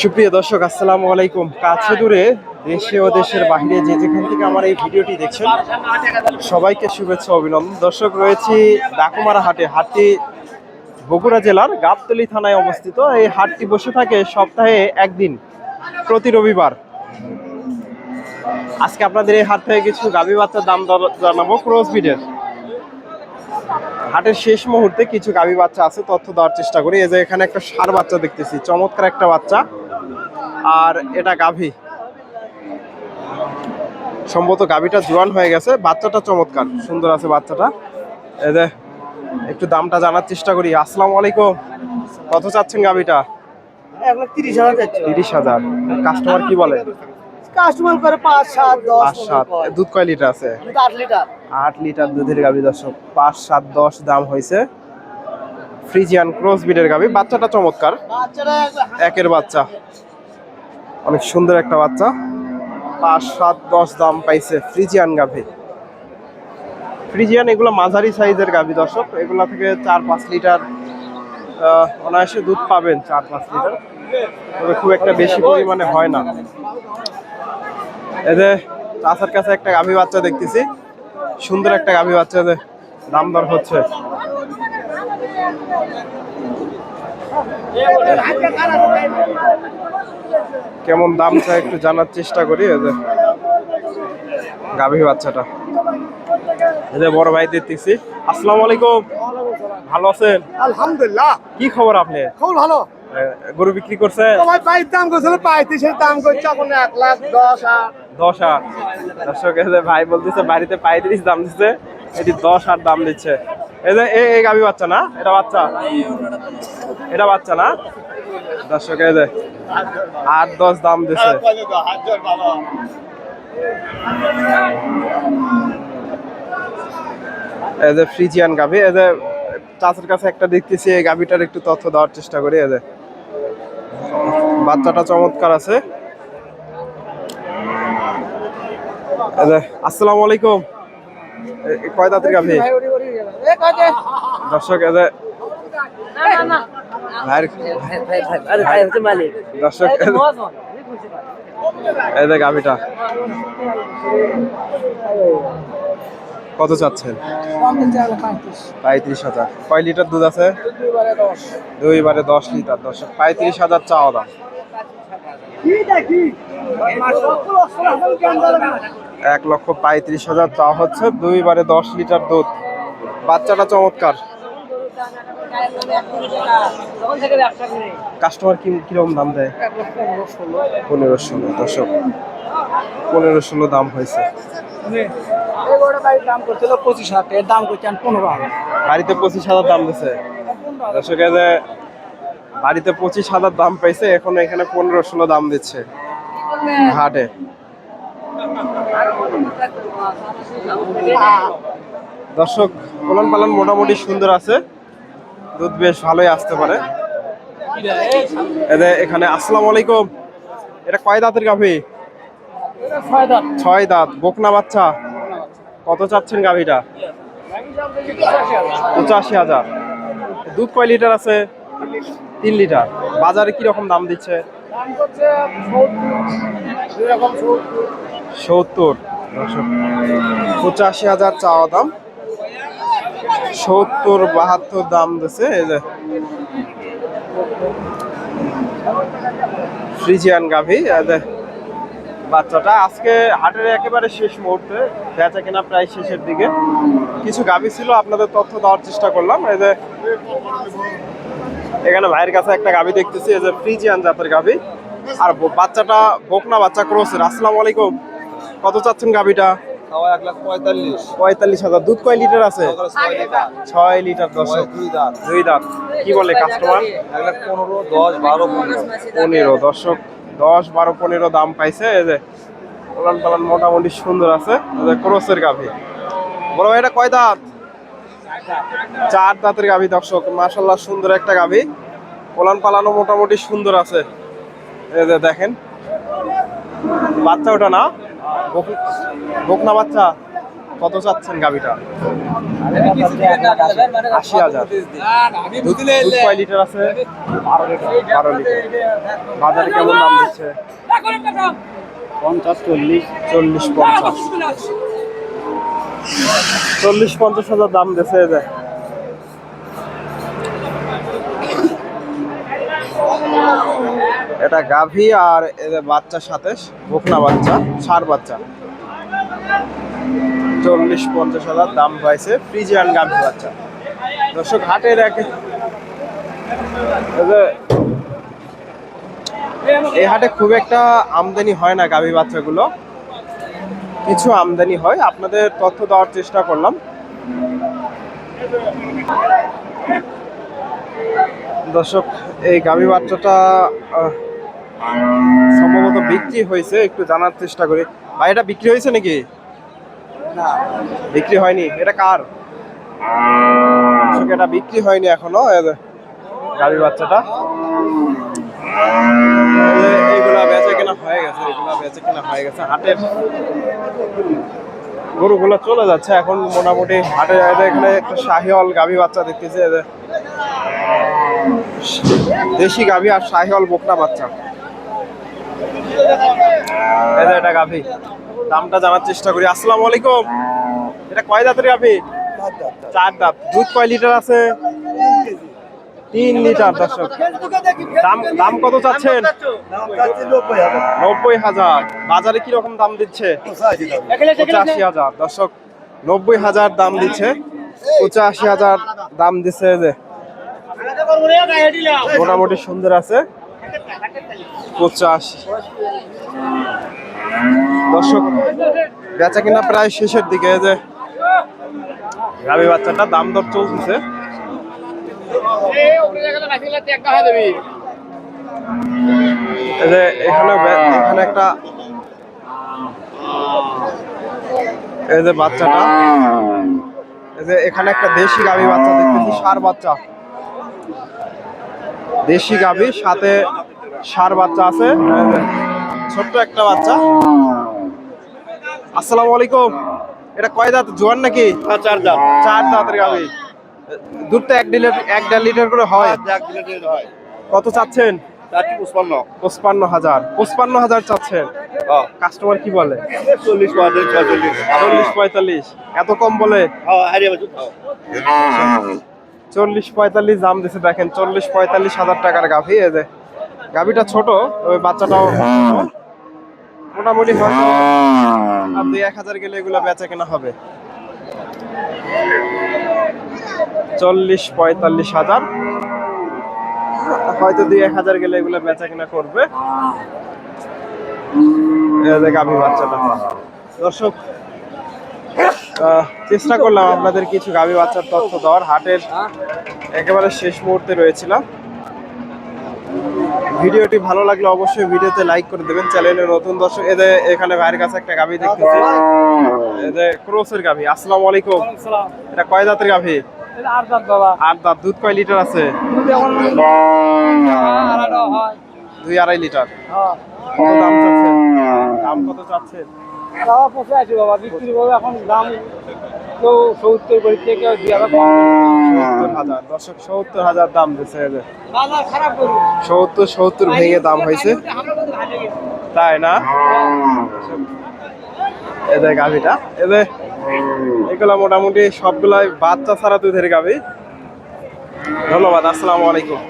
সুপ্রিয় দর্শক আসসালামু আলাইকুম। কাছে দূরে দেশে ও দেশের বাইরে যে যেখান থেকে আমার এই ভিডিওটি দেখছেন সবাইকে শুভেচ্ছা অভিনন্দন। দর্শক রয়েছি ডাকুমারা হাটে হাটটি বগুড়া জেলার গাবতলী থানায় অবস্থিত। এই হাটটি বসে থাকে সপ্তাহে একদিন প্রতি রবিবার। আজকে আপনাদের এই হাট থেকে কিছু গাভী বাচ্চার দাম জানাব ক্রস বিডের হাটের শেষ মুহূর্তে কিছু গাভী বাচ্চা আছে তথ্য দেওয়ার চেষ্টা করি। এই যে এখানে একটা সার বাচ্চা দেখতেছি চমৎকার একটা বাচ্চা। আর এটা গাভী। সম্ভবত গাভীটা জোয়ান হয়ে গেছে বাচ্চাটা চমৎকার সুন্দর আছে বাচ্চাটা। এই যে একটু দামটা জানার চেষ্টা করি। আসসালামু আলাইকুম। কত চাচ্ছেন গাভীটা? এখন তিরিশ হাজার তিরিশ হাজার। কাস্টমার কি বলে? কাস্টমার করে পাঁচ সাত দশ পাঁচ সাত। দুধ কয় লিটার আছে? আট লিটার। আট লিটার দুধের গাভী দর্শক পাঁচ সাত দশ দাম হয়েছে ফ্রিজিয়ান ক্রস বিডের গাভী। বাচ্চাটা চমৎকার। একের বাচ্চা। অনেক সুন্দর একটা বাচ্চা। পাঁচ সাত দশ দাম পাইছে ফ্রিজিয়ান গাভী। ফ্রিজিয়ান এগুলো মাঝারি সাইজের গাভী দর্শক। এগুলা থেকে চার পাঁচ লিটার অনায়াসে দুধ পাবেন চার পাঁচ লিটার। তবে খুব একটা বেশি পরিমাণে হয় না। এই যে চাষার কাছে একটা গাভী বাচ্চা দেখতেছি। সুন্দর একটা গাভী বাচ্চা যে দাম দর হচ্ছে। কেমন দাম চাই একটু জানার চেষ্টা করি এই যে গাভী বাচ্চাটা। এই যে বড় ভাই দেখতেছি। আসসালামু আলাইকুম। ভালো আছেন? আলহামদুলিল্লাহ। কি খবর আপনি? খুব ভালো। গরু বিক্রি তোমার পায়ের দাম করছিল পঁয়ত্রিশের দাম করছে এখন এক লাখ দশ আর দশ আট দর্শক ভাই বলতেছে বাড়িতে পঁয়ত্রিশ দাম দিচ্ছে এটি দশ আট দাম দিচ্ছে। এই যে এই- গাভী বাচ্চা না? এটা বাচ্চা? এটা বাচ্চা না? দর্শক এই যে আট দশ দাম দিচ্ছে এই যে ফ্রিজিয়ান গাভী এই যে চাষের কাছে একটা দেখতেছি এই গাভীটার একটু তথ্য দেওয়ার চেষ্টা করি এই যে। বাচ্চাটা চমৎকার আছে। আসসালামু আলাইকুম। কয় দাঁতের গাভী দর্শক দর্শক এই যে গাভীটা। কত চাচ্ছেন? পঁয়ত্রিশ হাজার। কয় লিটার দুধ আছে? দুইবারে দশ লিটার। দর্শক, পঁয়ত্রিশ হাজার চাওয়া দাম। এক লক্ষ পঁয়ত্রিশ হাজার চাওয়া হচ্ছে, দুইবারে দশ লিটার দুধ। বাচ্চাটা চমৎকার। কাস্টমার কি কীরকম দাম দেয়? পনেরো ষোলো। দশক পনেরো ষোলো দাম হয়েছে। দাম করছিল পঁচিশ হাজার এর দাম করছেন পনেরো হাজার। পঁচিশ হাজার দাম দিছে। দর্শক যে বাড়িতে পঁচিশ হাজার দাম পাইছে এখন এখানে পনেরো ষোলো দাম দিচ্ছে হাটে। দর্শক পালন পালন মোটামুটি সুন্দর আছে। দুধ বেশ ভালোই আসতে পারে। এখানে আসসালামু আলাইকুম। এটা কয় দাঁতের গাভী? ছয় দাঁত। বকনা বাচ্চা। কত চাচ্ছেন গাভীটা? পঁচাশি হাজার। দুধ কয় লিটার আছে? তিন লিটার। বাজারে কি রকম দাম দিচ্ছে সত্তর। পঁচাশি হাজার চাওয়া দাম। সত্তর বাহাত্তর দাম দিচ্ছে। এই যে ফ্রিজিয়ান গাভী বাচ্চাটা। আজকে হাটের একেবারে শেষ মুহূর্তে বেচা কেনা প্রায় শেষের দিকে। কিছু গাভী ছিল আপনাদের তথ্য দেওয়ার চেষ্টা করলাম। এই যে এখানে ভাইয়ের কাছে একটা গাভী দেখতেছি এই যে ফ্রিজিয়ান জাতের গাভী। আর বাচ্চাটা বকনা বাচ্চা ক্রোসের আসসালামু আলাইকুম। কত চাচ্ছেন লাখ পঁয়তাল্লিশ। হাজার। দুধ কয় লিটার আছে? ছয় লিটার। দুই দাঁত। কি বলে কাস্টমার পনেরো দশ বারো পনেরো। পনেরো দর্শক। দশ, বারো, পনেরো দাম পাইছে। এই যে পালন পালন মোটামুটি সুন্দর আছে। ক্রোসের গাভী। ভাই, এটা কয় দাঁত? চার দাঁতের গাভী দর্শক। মাশাল্লাহ সুন্দর একটা গাভী। পোলান পালানো মোটামুটি সুন্দর আছে। এই যে দেখেন। বাচ্চা ওটা না? বক- বকনা বাচ্চা? কত চাচ্ছেন গাভিটা আশি হাজার দুধ কয় লিটার আছে বারো লিটার বাজারে কেমন দাম দিচ্ছে পঞ্চাশ চল্লিশ চল্লিশ পঞ্চাশ চল্লিশ পঞ্চাশ হাজার দাম দিচ্ছে যে এটা গাভী আর এদের বাচ্চার সাথে বকনা বাচ্চা সার বাচ্চা চল্লিশ, পঞ্চাশ হাজার দাম পাইছে ফ্রিজিয়ান গাভী বাচ্চা। দর্শক, হাটের এক এই হাটে খুব একটা আমদানি হয় না গাভী বাচ্চাগুলো। কিছু আমদানি হয়। আপনাদের তথ্য দেওয়ার চেষ্টা করলাম। দর্শক, এই গাভী বাচ্চাটা সম্ভবত বিক্রি হয়েছে। একটু জানার চেষ্টা করি। ভাই, এটা বিক্রি হয়েছে নাকি? বিক্রি হয়নি। এটা কার? এটা বিক্রি হয়নি এখনও গাভী বাচ্চাটা। এইগুলা বেচে গেছে বেচে গেছে হাটের। চলে যাচ্ছে, এখন মোটামুটি হাটে এখানে গাভী বাচ্চা দেখতেছি দেশি গাভী আর বাচ্চা। এটা গাভী। দামটা জানার চেষ্টা করি। আসসালামু আলাইকুম। এটা কয় দাঁতের গাভী চার দাঁত। দুধ কয় লিটার আছে? তিন লিটার, দর্শক। দাম দাম কত চাচ্ছেন? নব্বই হাজার। বাজারে কি রকম দাম দিচ্ছে? পঁচাশি হাজার। দর্শক, নব্বই হাজার দাম দিচ্ছে। পঁচাশি হাজার দাম দিচ্ছে যে। মোটামুটি সুন্দর আছে। পঁচাশি। দর্শক বেচা কিনা প্রায় শেষের দিকে যে গাভী বাচ্চাটা দাম দর চলতেছে। এখানে এখানে একটা এই যে বাচ্চাটা, এই যে এখানে একটা দেশি গাভী বাচ্চা দেখতেছি, সার বাচ্চা। দেশি গাভী সাথে সার বাচ্চা আছে ছোট্ট একটা বাচ্চা। আসসালামু আলাইকুম। এটা কয় দাঁত? জোয়ান নাকি? চার দাম চার দাঁতের দুধটা এক লিটার এক দেড় লিটার করে হয়? হয় কত চাচ্ছেন? পঁচপান্ন। হাজার। পঁচপান্ন হাজার চাচ্ছেন। কাস্টমার কি বলে? চল্লিশ পঁয়তাল্লিশ চল্লিশ পঁয়তাল্লিশ। এত কম বলে? চল্লিশ পঁয়তাল্লিশ দাম দিছে দেখেন। চল্লিশ পঁয়তাল্লিশ হাজার টাকার গাভী এই যে। গাভীটা ছোট ওই বাচ্চাটাও। মোটামুটি হয়তো আর দুই এক হাজার গেলে এগুলো বেচা কেনা হবে। চল্লিশ পঁয়তাল্লিশ হাজার। হয়তো দুই এক হাজার গেলে এগুলো বেচা কেনা করবে। গাভী বাচ্চাটা। দর্শক চেষ্টা করলাম আপনাদের কিছু গাভী বাচ্চার তথ্য দেওয়ার। হাটের একেবারে শেষ মুহূর্তে রয়েছিলাম। ভিডিওটি ভালো লাগলে অবশ্যই ভিডিওতে লাইক করে দেবেন। চ্যানেলের নতুন দর্শক এদের এখানে ভাইয়ের কাছে একটা গাভী দেখতেছি। এদের ক্রোসের গাভী। আসসালামু আলাইকুম। এটা কয় দাঁতের গাভী? আর দাঁত। দুধ কয় লিটার আছে? হয় দুই আড়াই লিটার। হ্যাঁ। দাম চাচ্ছেন? দাম কত চাচ্ছেন? বাবা বাবা বিক্রি এখন দাম সত্তর করে থেকে দুই হাজার সত্তর হাজার। দর্শক সত্তর হাজার দাম দিচ্ছে সত্তর সত্তর ভেঙে দাম হয়েছে। তাই না? এদের গাভিটা। এদের এগুলা মোটামুটি সবগুলাই বাচ্চা ছাড়া দুধের গাভি। ধন্যবাদ আসসালামু আলাইকুম।